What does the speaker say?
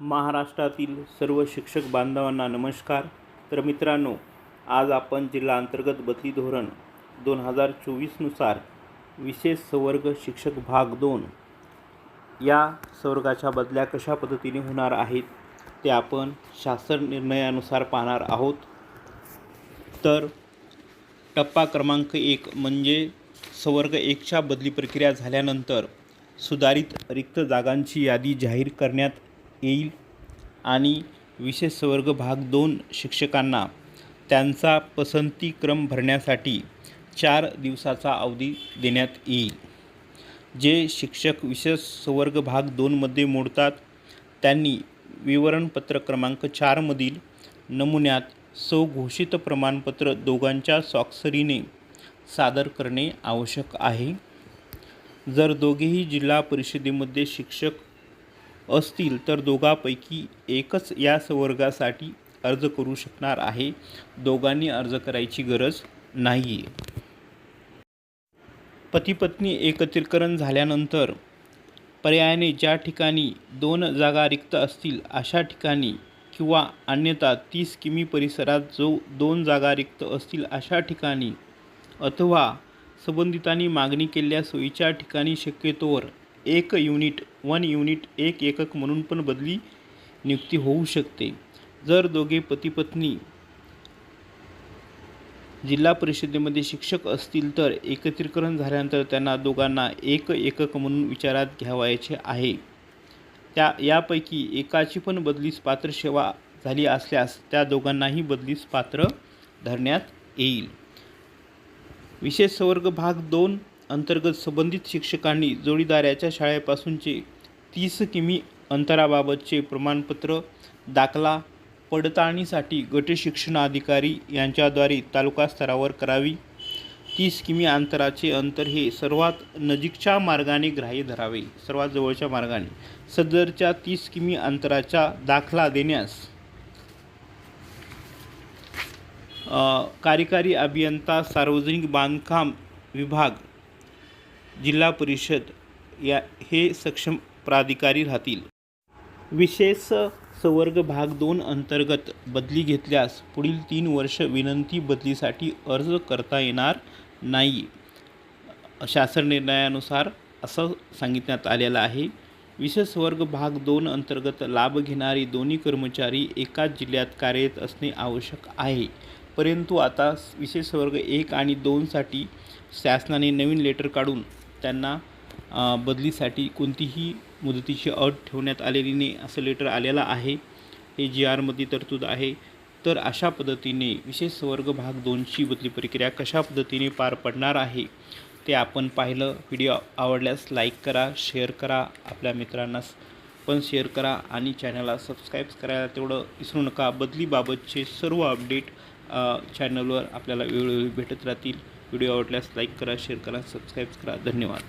महाराष्ट्रातील सर्व शिक्षक बांधवांना नमस्कार. तर मित्रांनो आज आपण जिल्हा अंतर्गत बदली धोरण दोन हजार चोवीसनुसार विशेष संवर्ग शिक्षक भाग दोन या संवर्गाच्या बदल्या कशा पद्धतीने होणार आहेत ते आपण शासन निर्णयानुसार पाहणार आहोत. तर टप्पा क्रमांक एक म्हणजे संवर्ग एकच्या बदली प्रक्रिया झाल्यानंतर सुधारित रिक्त जागांची यादी जाहीर करण्यात येईल. आणि विशेष वर्ग भाग दोन शिक्षकांना त्यांचा पसंतीक्रम भरण्यासाठी चार दिवसाचा अवधी देण्यात येईल. जे शिक्षक विशेष संवर्ग भाग दोनमध्ये मोडतात त्यांनी विवरणपत्र क्रमांक चारमधील नमुन्यात स्वघोषित प्रमाणपत्र दोघांच्या स्वाक्षरीने सादर करणे आवश्यक आहे. जर दोघेही जिल्हा परिषदेमध्ये शिक्षक असतील तर दोघांपैकी एकच या संवर्गासाठी अर्ज करू शकणार आहे. दोघांनी अर्ज करायची गरज नाही आहे पतीपत्नी एकत्रीकरण झाल्यानंतर पर्यायाने ज्या ठिकाणी दोन जागा रिक्त असतील अशा ठिकाणी किंवा अन्यथा तीस किमी परिसरात जो दोन जागा रिक्त असतील अशा ठिकाणी अथवा संबंधितांनी मागणी केलेल्या सोयीच्या ठिकाणी शक्यतोवर एक युनिट वन युनिट एक एकक म्हणून पण बदली नियुक्ती होऊ शकते. जर दोघे पतीपत्नी जिल्हा परिषदेमध्ये शिक्षक असतील तर एकत्रीकरण झाल्यानंतर त्यांना दोघांना एक एकक म्हणून विचारात घ्यावायचे आहे. त्या यापैकी एकाची पण बदलीस पात्र सेवा झाली असल्यास त्या दोघांनाही बदलीस पात्र धरण्यात येईल. विशेष संवर्ग भाग दोन अंतर्गत संबंधित शिक्षकांनी जोडीदाराच्या शाळेपासूनचे तीस किमी अंतराबाबतचे प्रमाणपत्र दाखला पडताळणीसाठी गट शिक्षणाधिकारी यांच्याद्वारे तालुका स्तरावर करावी. तीस किमी अंतराचे अंतर हे सर्वात नजीकच्या मार्गाने ग्राह्य धरावे. सर्वात जवळच्या मार्गाने. सदरच्या तीस किमी अंतराचा दाखला देण्यास कार्यकारी अभियंता सार्वजनिक बांधकाम विभाग जिल्हा परिषद या हे सक्षम प्राधिकारी राहतील. विशेष संवर्ग भाग दोन अंतर्गत बदली घेतल्यास पुढील तीन वर्ष विनंती बदलीसाठी अर्ज करता येणार नाही. शासन निर्णयानुसार असं सांगितण्यात आलेलं आहे. विशेष वर्ग भाग दोन अंतर्गत लाभ घेणारी दोन्ही कर्मचारी एकाच जिल्ह्यात कार्यरत असणे आवश्यक आहे. परंतु आता विशेष वर्ग एक आणि दोनसाठी शासनाने नवीन लेटर काढून त्यांना बदलीसाठी कोणतीही मुदतीची अट ठेवण्यात आलेली नाही असं लेटर आलेलं आहे. हे जी आरमध्ये तरतूद आहे. तर अशा पद्धतीने विशेष वर्ग भाग दोनची बदली प्रक्रिया कशा पद्धतीने पार पडणार आहे ते आपण पाहिलं. व्हिडिओ आवडल्यास लाईक करा शेअर करा. आपल्या मित्रांना पण शेअर करा आणि चॅनलला सबस्क्राईब करायला तेवढं विसरू नका. बदलीबाबतचे सर्व अपडेट चॅनलवर आपल्याला वेळोवेळी भेटत राहतील. व्हिडिओ आवडल्यास लाईक करा शेअर करा सबस्क्राईब करा. धन्यवाद.